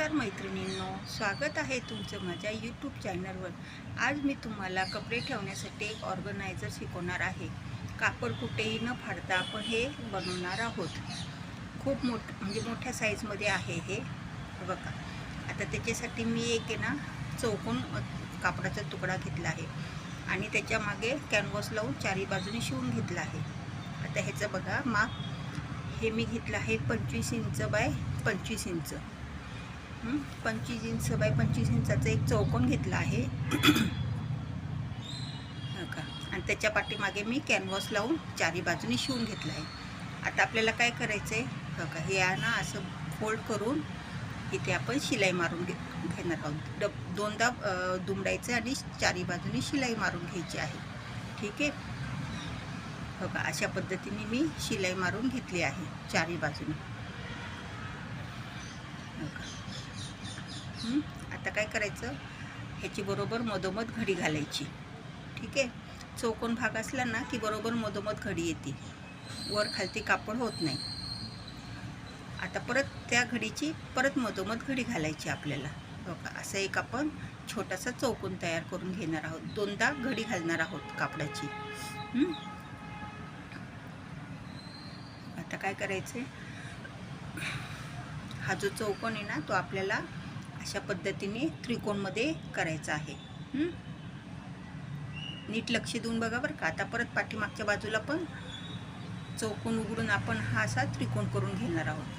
नमस्कार मैत्रिणींनो स्वागत आहे तुमचं माझ्या यूट्यूब चॅनलवर आज मी तुम्हाला कपडे ठेवण्यासाठी एक ऑर्गनायझर शिकवणार आहे. कापड कुठेही न फाडता आपण हे बनवणार आहोत. खूप मोठ म्हणजे मोठ्या साईजमध्ये आहे हे. बघा. आता त्याच्यासाठी मी एक आहे ना चौकोन कापडाचा तुकडा घेतला आहे. आणि त्याच्यामागे कॅनव्हास लावून चारी बाजूने शिवून घेतला आहे. आता ह्याचं बघा माप. हे मी घेतलं आहे पंचवीस इंच बाय पंचवीस इंच. पंचवीस इंच बाय पंचवीस इंचाचा एक चौकोन घेतला आहे. हो का? आणि त्याच्या पाठीमागे मी कॅनव्हास लावून चारी बाजूनी शिवून घेतलं आहे. आता आपल्याला काय करायचं आहे हो का? हे आहे ना असं फोल्ड करून इथे आपण शिलाई मारून घे घेणार आहोत. डब दोनदा दुमडायचं आणि चारी बाजूनी शिलाई मारून घ्यायची आहे. ठीक आहे? हो का? अशा पद्धतीने मी शिलाई मारून घेतली आहे चारी बाजूने. हो का? आता काय करायचं? ह्याची बरोबर मधोमध घडी घालायची. ठीक आहे? चौकोन भाग असला ना की बरोबर मधोमध घडी येते. वर खालती कापड होत नाही. आता परत त्या घडीची परत मधोमध घडी घालायची आपल्याला. बघा असं एक आपण छोटासा चौकोन तयार करून घेणार आहोत. दोनदा घडी घालणार आहोत कापडाची. आता काय करायचं हा जो चौकोन आहे ना तो आपल्याला अशा पद्धतीने त्रिकोणमध्ये करायचं आहे. नीट लक्ष देऊन बघा बरं का. आता परत पाठीमागच्या बाजूला पण चौकोन उघडून आपण हा असा त्रिकोण करून घेणार आहोत.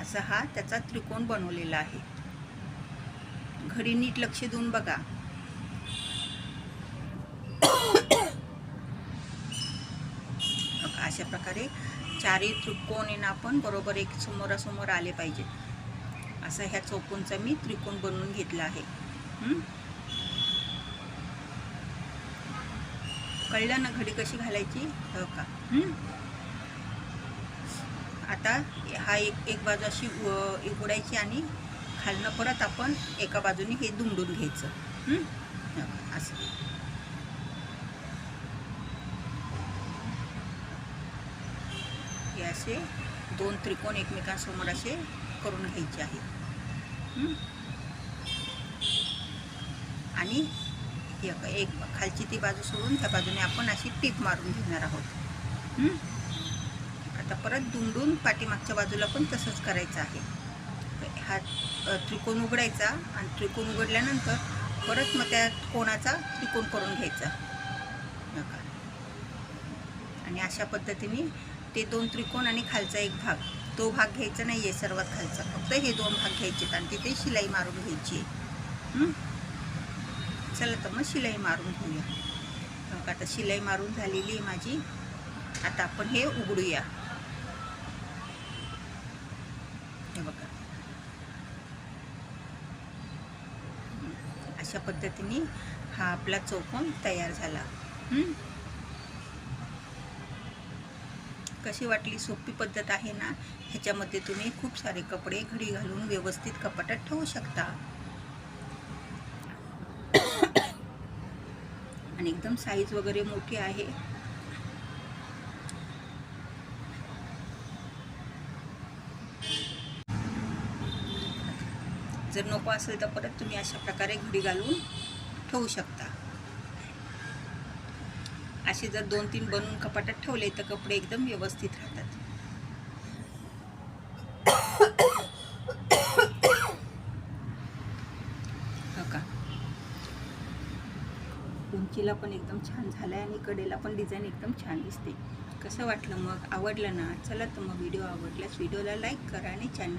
असा हा त्याचा त्रिकोण बनवलेला आहे. घडी नीट लक्ष देऊन बघा. अशा प्रकारे चारही त्रिकोण आहे ना आपण बरोबर एक समोरासमोर आले पाहिजेत. असा ह्या चौकोनचा मी त्रिकोण बनवून घेतला आहे. कळलं ना घडी कशी घालायची? हो का? आता हा एक एक बाजू अशी उघडायची आणि खालनं परत आपण एका बाजूने हे दुमडून घ्यायचं. हो का? असं. हे असे दोन त्रिकोण एकमेकांसमोर असे करून घ्यायची आहे. आणि एक एक खालची ती बाजू सोडून त्या बाजूने आपण अशी टीप मारून घेणार आहोत. आता परत दुमडून पाठीमागच्या बाजूला पण तसंच करायचं आहे. हा त्रिकोण उघडायचा आणि त्रिकोण उघडल्यानंतर परत मग त्या कोणाचा त्रिकोण करून घ्यायचा. नका. आणि अशा पद्धतीने ते दोन त्रिकोण आणि खालचा एक भाग तो भाग घ्यायचा नाही आहे सर्वात खालचा. फक्त हे दोन भाग घ्यायचे आणि तिथे शिलाई मारून घ्यायची आहे. चला तर मग शिलाई मारून घेऊया. आता शिलाई मारून झालेली आहे माझी. आता आपण हे उघडूया. हे बघा. अशा पद्धतीने हा आपला चौकोन तयार झाला हं? कशी वाटली? सोपी पद्धत आहे ना? ह्याच्यामध्ये तुम्ही खूप सारे कपडे घडी घालून व्यवस्थित कपाटात ठेवू शकता. आणि एकदम साईज वगैरे मोठी आहे. जर नको असेल तर परत तुम्ही अशा प्रकारे घडी घालून ठेवू शकता. असे जर दोन तीन बनवून कपाटात ठेवले तर कपडे एकदम व्यवस्थित राहतात. हो का? उंचीला पण एकदम छान झालं आहे आणि कडेला पण डिझाईन एकदम छान दिसते. कसं वाटलं मग? आवडलं ना? चला तर मग व्हिडिओ आवडल्यास व्हिडिओला लाईक करा आणि चॅनल